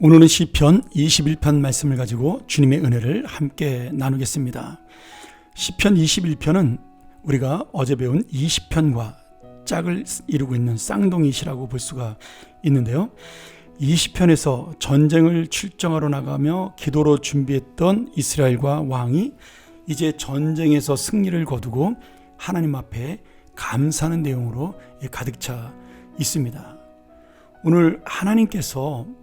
오늘은 시편 21편 말씀을 가지고 주님의 은혜를 함께 나누겠습니다. 시편 21편은 우리가 어제 배운 20편과 짝을 이루고 있는 쌍둥이시라고 볼 수가 있는데요. 20편에서 전쟁을 출정하러 나가며 기도로 준비했던 이스라엘과 왕이 이제 전쟁에서 승리를 거두고 하나님 앞에 감사하는 내용으로 가득 차 있습니다. 오늘 하나님께서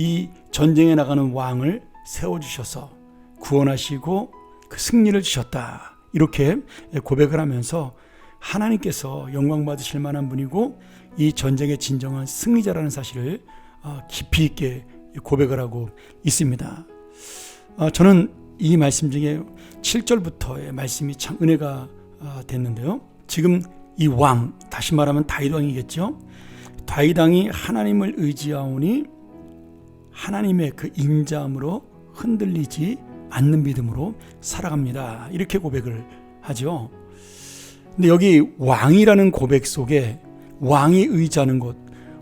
이 전쟁에 나가는 왕을 세워주셔서 구원하시고 그 승리를 주셨다. 이렇게 고백을 하면서 하나님께서 영광 받으실 만한 분이고 이 전쟁의 진정한 승리자라는 사실을 어, 깊이 있게 고백을 하고 있습니다. 어, 저는 이 말씀 중에 7절부터의 말씀이 참 은혜가 어, 됐는데요. 지금 이 왕, 다시 말하면 다윗 왕이겠죠. 다윗 왕이 하나님을 의지하오니 하나님의 그 인자함으로 흔들리지 않는 믿음으로 살아갑니다. 이렇게 고백을 하죠. 근데 여기 왕이라는 고백 속에 왕이 의지하는 것,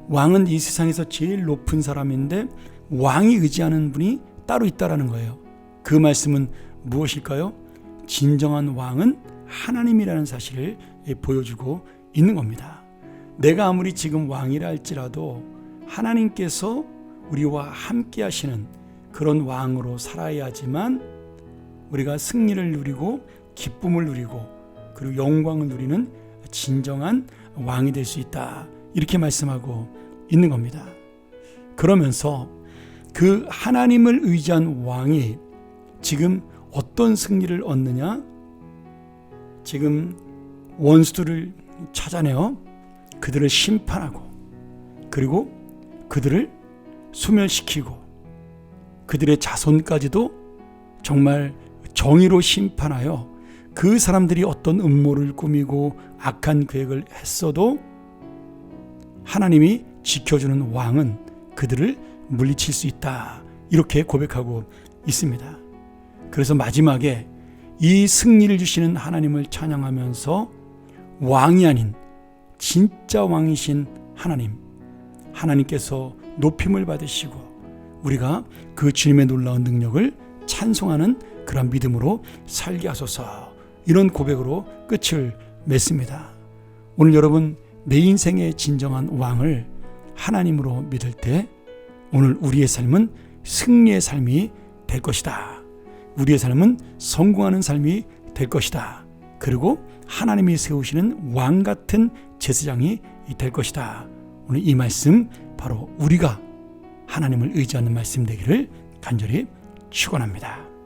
왕은 이 세상에서 제일 높은 사람인데 왕이 의지하는 분이 따로 있다라는 거예요. 그 말씀은 무엇일까요? 진정한 왕은 하나님이라는 사실을 보여주고 있는 겁니다. 내가 아무리 지금 왕이라 할지라도 하나님께서 우리와 함께 하시는 그런 왕으로 살아야지만 우리가 승리를 누리고 기쁨을 누리고 그리고 영광을 누리는 진정한 왕이 될 수 있다. 이렇게 말씀하고 있는 겁니다. 그러면서 그 하나님을 의지한 왕이 지금 어떤 승리를 얻느냐? 지금 원수들을 찾아내어 그들을 심판하고 그리고 그들을 소멸시키고 그들의 자손까지도 정말 정의로 심판하여 그 사람들이 어떤 음모를 꾸미고 악한 계획을 했어도 하나님이 지켜주는 왕은 그들을 물리칠 수 있다. 이렇게 고백하고 있습니다. 그래서 마지막에 이 승리를 주시는 하나님을 찬양하면서 왕이 아닌 진짜 왕이신 하나님, 하나님께서 높임을 받으시고 우리가 그 주님의 놀라운 능력을 찬송하는 그런 믿음으로 살게 하소서 이런 고백으로 끝을 맺습니다. 오늘 여러분 내 인생의 진정한 왕을 하나님으로 믿을 때 오늘 우리의 삶은 승리의 삶이 될 것이다. 우리의 삶은 성공하는 삶이 될 것이다. 그리고 하나님이 세우시는 왕 같은 제사장이 될 것이다. 오늘 이 말씀 바로 우리가 하나님을 의지하는 말씀 되기를 간절히 축원합니다.